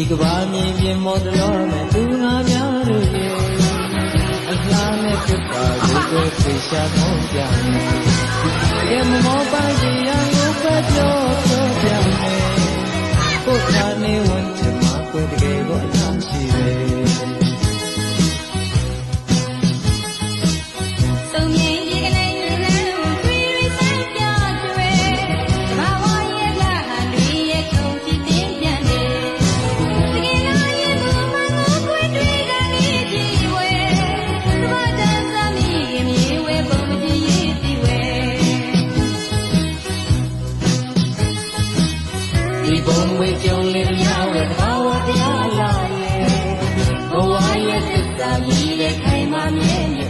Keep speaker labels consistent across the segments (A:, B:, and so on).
A: ဤကဘာမြေပြင်မောတော်မဲ့သူငါများတို့ရဲ့အလားနဲ့ပြပါကိုကိုဖေရှာမောကြမယ်ကဲမမောပါစီရန်ကိုပဲပြောပြောပြမယ်ကိုယ်ခါနေဝန်ချ
B: ဒီဘုံဝေကြုံလေးများဝဲဘာဝ
A: တရားလာရဲ့ဘဝရဲ့သစ္စာကြီးရဲ့ခိုင်မာမြဲမြဲ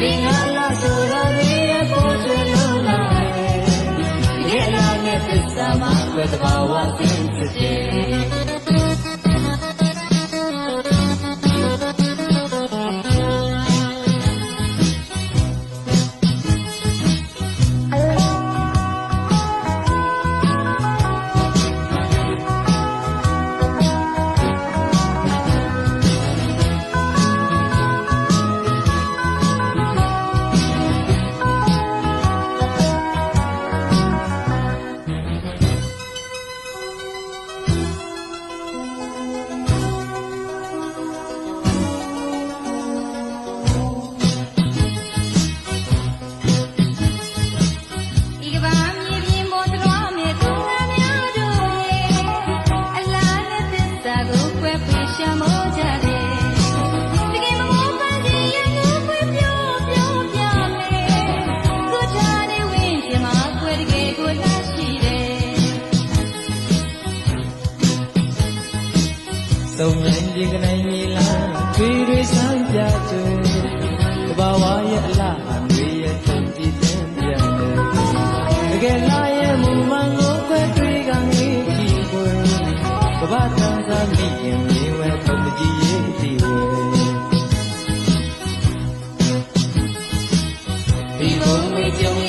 A: ဒီငါလာဆိုရတဲ့ပေါ်ချလို့လာရဲ့ဒီလာနဲ့သစ္စာမှာဝဲတဘာဝသင်စစ်တဲ့
B: ဒီ သုံးနိုင်
A: ဒီကနိုင်မြေလားတွေတွေဆိုင်ကြကြကဘာဝရဲ့အလားအမေရဲ့ထုံပြင်းပြန်တယ်တကယ်လားရဲ့မူမန်ကိုခွဲတွေးကနေကြည့်ကိုကဘာတန်သာမိရင်မြေဝဲပုံကြည့်ရဲ့ဒီဝဲ
B: ဒီဘုံမကြုံ